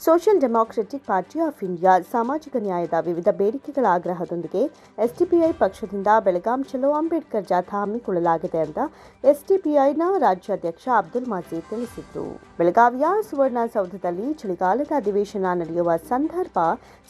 Social democratic party of India ಸಾಮಾಜಿಕ ನ್ಯಾಯದ ವಿವಿಧ ಬೇಡಿಕೆಗಳ ಆಗ್ರಹದೊಂದಿಗೆ ಎಸ್ಡಿಪಿಐ ಪಕ್ಷದಿಂದ ಬೆಳಗಾಂ ಚಲೋ ಅಂಬೇಡ್ಕರ್ ಜಾಥಾ ಹಮ್ಮಿಕೊಳ್ಳಲಾಗಿದೆ ಅಂತ ಎಸ್ಡಿಪಿಐನ ರಾಜ್ಯಾಧ್ಯಕ್ಷ ಅಬ್ದುಲ್ ಮಾಜೀದ್ ತಿಳಿಸಿದರು ಬೆಳಗಾವಿಯ ಸುವರ್ಣಸೌಧದಲ್ಲಿ ಚಳಿಗಾಲದ ಅಧಿವೇಶನ ನಡೆಯುವ ಸಂದರ್ಭ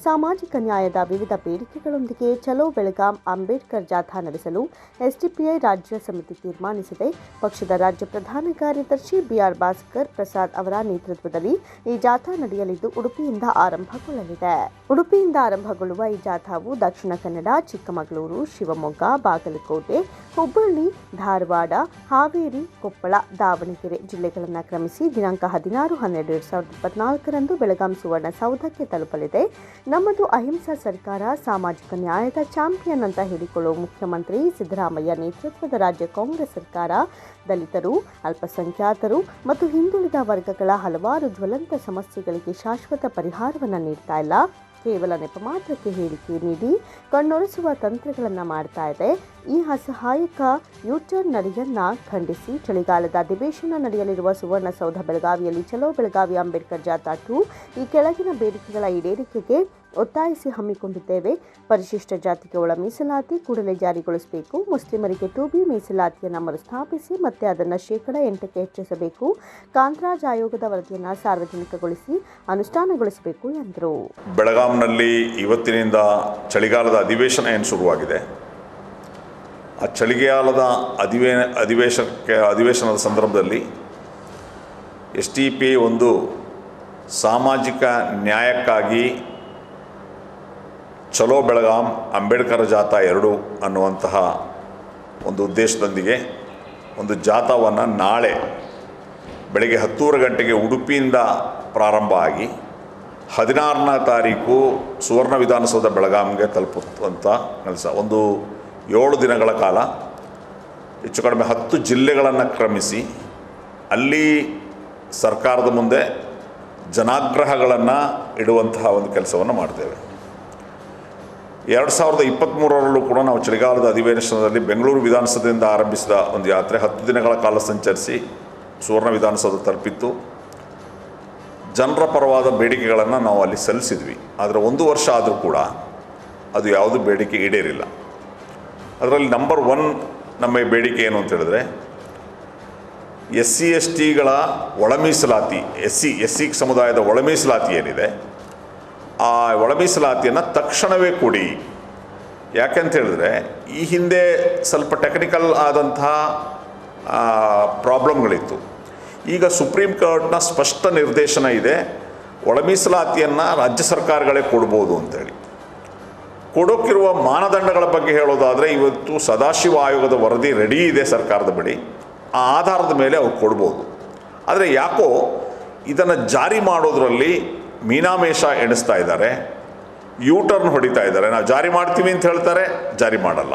ಸಾಮಾಜಿಕ ನ್ಯಾಯದ ವಿವಿಧ ಬೇಡಿಕೆಗಳೊಂದಿಗೆ ಚಲೋ ಬೆಳಗಾಂ ಅಂಬೇಡ್ಕರ್ ಜಾಥಾ ನಡೆಸಲು ಎಸ್ಡಿಪಿಐ ರಾಜ್ಯ ಸಮಿತಿ ತೀರ್ಮಾನಿಸಿದೆ. ಪಕ್ಷದ ರಾಜ್ಯ ಪ್ರಧಾನ ಕಾರ್ಯದರ್ಶಿ ಬಿಆರ್ ಭಾಸ್ಕರ್ ಪ್ರಸಾದ್ ಅವರ ನೇತೃತ್ವದಲ್ಲಿ ಈ ಜಾಥಾ ನಡೆಯಲಿದ್ದು ಉಡುಪಿಯಿಂದ ಆರಂಭಗೊಳ್ಳಲಿದೆ. ಉಡುಪಿಯಿಂದ ಆರಂಭಗೊಳ್ಳುವ ಈ ಜಾಥಾವು ದಕ್ಷಿಣ ಕನ್ನಡ, ಚಿಕ್ಕಮಗಳೂರು, ಶಿವಮೊಗ್ಗ, ಬಾಗಲಕೋಟೆ, ಹುಬ್ಬಳ್ಳಿ, ಧಾರವಾಡ, ಹಾವೇರಿ, ಕೊಪ್ಪಳ, ದಾವಣಗೆರೆ ಜಿಲ್ಲೆಗಳನ್ನು ಕ್ರಮಿಸಿ ದಿನಾಂಕ ಹದಿನಾರು ಹನ್ನೆರಡು ಎರಡು ಸಾವಿರದ ಇಪ್ಪತ್ನಾಲ್ಕರಂದು ಬೆಳಗಾಂ ಸುವರ್ಣಸೌಧಕ್ಕೆ ತಲುಪಲಿದೆ. ನಮ್ಮದು ಅಹಿಂಸಾ ಸರ್ಕಾರ, ಸಾಮಾಜಿಕ ನ್ಯಾಯದ ಚಾಂಪಿಯನ್ ಅಂತ ಹೇಳಿಕೊಳ್ಳುವ ಮುಖ್ಯಮಂತ್ರಿ ಸಿದ್ದರಾಮಯ್ಯ ನೇತೃತ್ವದ ರಾಜ್ಯ ಕಾಂಗ್ರೆಸ್ ಸರ್ಕಾರ, ದಲಿತರು, ಅಲ್ಪಸಂಖ್ಯಾತರು ಮತ್ತು ಹಿಂದುಳಿದ ವರ್ಗಗಳ ಹಲವಾರು ಜ್ವಲಂತ ಸಮಸ್ಯೆಗಳಿಗೆ ಶಾಶ್ವತ ಪರಿಹಾರವನ್ನು ನೀಡ್ತಾ ಇಲ್ಲ. ಕೇವಲ ನೆಪ ಮಾತ್ರಕ್ಕೆ ಹೇಳಿಕೆ ನೀಡಿ ಕಣ್ಣೊರೆಸುವ ತಂತ್ರಗಳನ್ನು ಮಾಡ್ತಾ ಇದೆ. ಈ ಅಸಹಾಯಕ ಯೂಟರ್ ನಡೆಯನ್ನ ಖಂಡಿಸಿ ಚಳಿಗಾಲದ ಅಧಿವೇಶನ ನಡೆಯಲಿರುವ ಸುವರ್ಣಸೌಧ ಬೆಳಗಾವಿಯಲ್ಲಿ ಚಲೋ ಬೆಳಗಾವಿ ಅಂಬೇಡ್ಕರ್ ಜಾಥಾ ಟೂ ಈ ಕೆಳಗಿನ ಬೇಡಿಕೆಗಳ ಈಡೇರಿಕೆಗೆ ಒತ್ತಾಯಿಸಿ ಹಮ್ಮಿಕೊಂಡಿದ್ದೇವೆ. ಪರಿಶಿಷ್ಟ ಜಾತಿಗೆ ಒಳ ಮೀಸಲಾತಿ ಕೂಡಲೇ ಜಾರಿಗೊಳಿಸಬೇಕು. ಮುಸ್ಲಿಮರಿಗೆ ಟು ಬಿ ಮೀಸಲಾತಿಯನ್ನು ಮರುಸ್ಥಾಪಿಸಿ ಮತ್ತೆ ಅದನ್ನು ಶೇಕಡ ಎಂಟಕ್ಕೆ ಹೆಚ್ಚಿಸಬೇಕು. ಕಾಂತರಾಜ್ ಆಯೋಗದ ವರದಿಯನ್ನು ಸಾರ್ವಜನಿಕಗೊಳಿಸಿ ಅನುಷ್ಠಾನಗೊಳಿಸಬೇಕು ಎಂದರು. ಬೆಳಗಾಂನಲ್ಲಿ ಇವತ್ತಿನಿಂದ ಚಳಿಗಾಲದ ಅಧಿವೇಶನ ಏನು ಶುರುವಾಗಿದೆ? ಆ ಚಳಿಗಾಲದ ಅಧಿವೇ ಅಧಿವೇಶನಕ್ಕೆ, ಅಧಿವೇಶನದ ಸಂದರ್ಭದಲ್ಲಿ ಎಸ್ ಟಿ ಪಿ ಒಂದು ಸಾಮಾಜಿಕ ನ್ಯಾಯಕ್ಕಾಗಿ ಚಲೋ ಬೆಳಗಾಂ, ಅಂಬೇಡ್ಕರ್ ಜಾಥಾ ಎರಡು ಅನ್ನುವಂತಹ ಒಂದು ಉದ್ದೇಶದೊಂದಿಗೆ ಒಂದು ಜಾಥಾವನ್ನು ನಾಳೆ ಬೆಳಗ್ಗೆ ಹತ್ತೂರು ಗಂಟೆಗೆ ಉಡುಪಿಯಿಂದ ಪ್ರಾರಂಭ ಆಗಿ ಹದಿನಾರನೇ ತಾರೀಕು ಸುವರ್ಣ ವಿಧಾನಸೌಧ ಬೆಳಗಾಂಗೆ ತಲುಪುವಂಥ ಕೆಲಸ ಒಂದು ಏಳು ದಿನಗಳ ಕಾಲ ಹೆಚ್ಚು ಕಡಿಮೆ ಹತ್ತು ಜಿಲ್ಲೆಗಳನ್ನು ಕ್ರಮಿಸಿ ಅಲ್ಲಿ ಸರ್ಕಾರದ ಮುಂದೆ ಜನಾಗ್ರಹಗಳನ್ನು ಇಡುವಂತಹ ಒಂದು ಕೆಲಸವನ್ನು ಮಾಡ್ತೇವೆ. ಎರಡು ಸಾವಿರದ ಇಪ್ಪತ್ತ್ಮೂರರಲ್ಲೂ ಕೂಡ ನಾವು ಚಳಿಗಾಲದ ಅಧಿವೇಶನದಲ್ಲಿ ಬೆಂಗಳೂರು ವಿಧಾನಸೌಧದಿಂದ ಆರಂಭಿಸಿದ ಒಂದು ಯಾತ್ರೆ ಹತ್ತು ದಿನಗಳ ಕಾಲ ಸಂಚರಿಸಿ ಸುವರ್ಣ ವಿಧಾನಸೌಧ ತಲುಪಿತ್ತು. ಜನರ ಪರವಾದ ಬೇಡಿಕೆಗಳನ್ನು ನಾವು ಅಲ್ಲಿ ಸಲ್ಲಿಸಿದ್ವಿ. ಆದರೆ ಒಂದು ವರ್ಷ ಆದರೂ ಕೂಡ ಅದು ಯಾವುದೂ ಬೇಡಿಕೆ ಈಡೇರಿಲ್ಲ. ಅದರಲ್ಲಿ ನಂಬರ್ ಒನ್ ನಮ್ಮ ಬೇಡಿಕೆ ಏನು ಅಂತ ಹೇಳಿದ್ರೆ ಎಸ್ ಸಿ ಎಸ್ ಟಿಗಳ ಒಳ ಮೀಸಲಾತಿ ಎಸ್ ಸಿ ಎಸ್ ಸಿ ಸಮುದಾಯದ ಒಳ ಮೀಸಲಾತಿ ಏನಿದೆ, ಆ ಒಳ ಮೀಸಲಾತಿಯನ್ನು ತಕ್ಷಣವೇ ಕೊಡಿ. ಯಾಕೆಂತ ಹೇಳಿದ್ರೆ, ಈ ಹಿಂದೆ ಸ್ವಲ್ಪ ಟೆಕ್ನಿಕಲ್ ಆದಂತಹ ಪ್ರಾಬ್ಲಮ್ಗಳಿತ್ತು ಈಗ ಸುಪ್ರೀಂ ಕೋರ್ಟ್ನ ಸ್ಪಷ್ಟ ನಿರ್ದೇಶನ ಇದೆ ಒಳ ಮೀಸಲಾತಿಯನ್ನು ರಾಜ್ಯ ಸರ್ಕಾರಗಳೇ ಕೊಡ್ಬೋದು ಅಂತೇಳಿ ಕೊಡೋಕ್ಕಿರುವ ಮಾನದಂಡಗಳ ಬಗ್ಗೆ ಹೇಳೋದಾದರೆ ಇವತ್ತು ಸದಾಶಿವ ಆಯೋಗದ ವರದಿ ರೆಡಿ ಇದೆ ಸರ್ಕಾರದ ಬಳಿ. ಆ ಆಧಾರದ ಮೇಲೆ ಅವ್ರು ಕೊಡ್ಬೋದು. ಆದರೆ ಯಾಕೋ ಇದನ್ನು ಜಾರಿ ಮಾಡೋದರಲ್ಲಿ ಮೀನಾಮೇಷ ಎಣಿಸ್ತಾ ಇದ್ದಾರೆ. ಯೂ ಟರ್ನ್ ಹೊಡಿತಾ ಇದ್ದಾರೆ. ನಾವು ಜಾರಿ ಮಾಡ್ತೀವಿ ಅಂತ ಹೇಳ್ತಾರೆ, ಜಾರಿ ಮಾಡಲ್ಲ.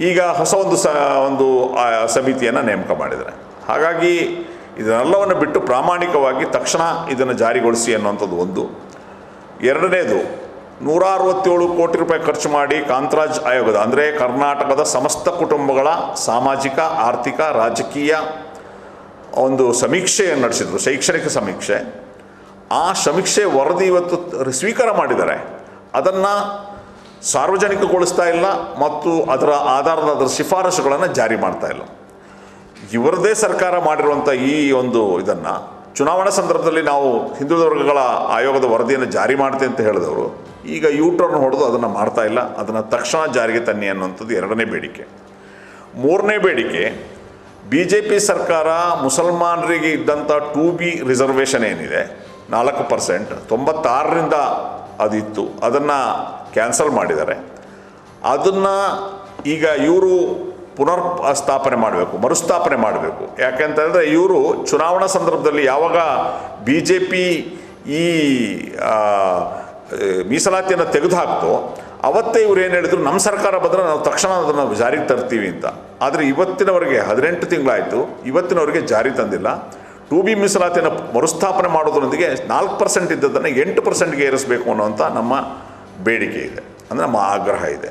ಈಗ ಹೊಸ ಒಂದು ಸ, ಒಂದು ಸಮಿತಿಯನ್ನು ನೇಮಕ ಮಾಡಿದ್ದಾರೆ. ಹಾಗಾಗಿ ಇದನ್ನೆಲ್ಲವನ್ನು ಬಿಟ್ಟು ಪ್ರಾಮಾಣಿಕವಾಗಿ ತಕ್ಷಣ ಇದನ್ನು ಜಾರಿಗೊಳಿಸಿ ಅನ್ನುವಂಥದ್ದು ಒಂದು. ಎರಡನೇದು ನೂರ ಅರವತ್ತೇಳು ಕೋಟಿ ರೂಪಾಯಿ ಖರ್ಚು ಮಾಡಿ ಕಾಂತರಾಜ್ ಆಯೋಗದ, ಅಂದರೆ ಕರ್ನಾಟಕದ ಸಮಸ್ತ ಕುಟುಂಬಗಳ ಸಾಮಾಜಿಕ, ಆರ್ಥಿಕ, ರಾಜಕೀಯ ಒಂದು ಸಮೀಕ್ಷೆಯನ್ನು ನಡೆಸಿದರು, ಶೈಕ್ಷಣಿಕ ಸಮೀಕ್ಷೆ. ಆ ಸಮೀಕ್ಷೆ ವರದಿ ಇವತ್ತು ಸ್ವೀಕಾರ ಮಾಡಿದ್ದಾರೆ. ಅದನ್ನು ಸಾರ್ವಜನಿಕಗೊಳಿಸ್ತಾ ಇಲ್ಲ ಮತ್ತು ಅದರ ಆಧಾರದ ಅದರ ಶಿಫಾರಸುಗಳನ್ನು ಜಾರಿ ಮಾಡ್ತಾ ಇಲ್ಲ. ಇವರದೇ ಸರ್ಕಾರ ಮಾಡಿರುವಂಥ ಈ ಒಂದು ಇದನ್ನು, ಚುನಾವಣಾ ಸಂದರ್ಭದಲ್ಲಿ ನಾವು ಹಿಂದುಳಿದ ವರ್ಗಗಳ ಆಯೋಗದ ವರದಿಯನ್ನು ಜಾರಿ ಮಾಡ್ತೀವಿ ಅಂತ ಹೇಳಿದವರು ಈಗ ಯೂಟರ್ನ್ ಹೊಡೆದು ಅದನ್ನು ಮಾಡ್ತಾ ಇಲ್ಲ. ಅದನ್ನು ತಕ್ಷಣ ಜಾರಿಗೆ ತನ್ನಿ ಅನ್ನುವಂಥದ್ದು ಎರಡನೇ ಬೇಡಿಕೆ. ಮೂರನೇ ಬೇಡಿಕೆ ಬಿ ಜೆ ಪಿ ಸರ್ಕಾರ ಮುಸಲ್ಮಾನರಿಗೆ ಇದ್ದಂಥ ಟು ಬಿ ರಿಸರ್ವೇಷನ್ ಏನಿದೆ, ನಾಲ್ಕು ಪರ್ಸೆಂಟ್ ತೊಂಬತ್ತಾರರಿಂದ ಅದಿತ್ತು. ಅದನ್ನು ಕ್ಯಾನ್ಸಲ್ ಮಾಡಿದ್ದಾರೆ. ಅದನ್ನು ಈಗ ಇವರು ಪುನರ್ ಸ್ಥಾಪನೆ ಮಾಡಬೇಕು, ಮರುಸ್ಥಾಪನೆ ಮಾಡಬೇಕು. ಯಾಕೆಂತಂದರೆ ಇವರು ಚುನಾವಣಾ ಸಂದರ್ಭದಲ್ಲಿ ಯಾವಾಗ ಬಿ ಜೆ ಪಿ ಈ ಮೀಸಲಾತಿಯನ್ನು ತೆಗೆದುಹಾಕ್ತೋ, ಅವತ್ತೇ ಇವ್ರು ಏನು ಹೇಳಿದ್ರು ನಮ್ಮ ಸರ್ಕಾರ ಬಂದರೆ ನಾವು ತಕ್ಷಣ ಅದನ್ನು ಜಾರಿಗೆ ತರ್ತೀವಿ ಅಂತ. ಆದರೆ ಇವತ್ತಿನವರೆಗೆ ಹದಿನೆಂಟು ತಿಂಗಳಾಯಿತು, ಇವತ್ತಿನವರೆಗೆ ಜಾರಿ ತಂದಿಲ್ಲ. ಟು ಬಿ ಮೀಸಲಾತಿಯನ್ನು ಮರುಸ್ಥಾಪನೆ ಮಾಡೋದ್ರೊಂದಿಗೆ ನಾಲ್ಕು ಪರ್ಸೆಂಟ್ ಇದ್ದದನ್ನು ಎಂಟು ಪರ್ಸೆಂಟ್ಗೆ ಏರಿಸಬೇಕು ಅನ್ನುವಂಥ ನಮ್ಮ ಬೇಡಿಕೆ ಇದೆ, ಅಂದರೆ ನಮ್ಮ ಆಗ್ರಹ ಇದೆ.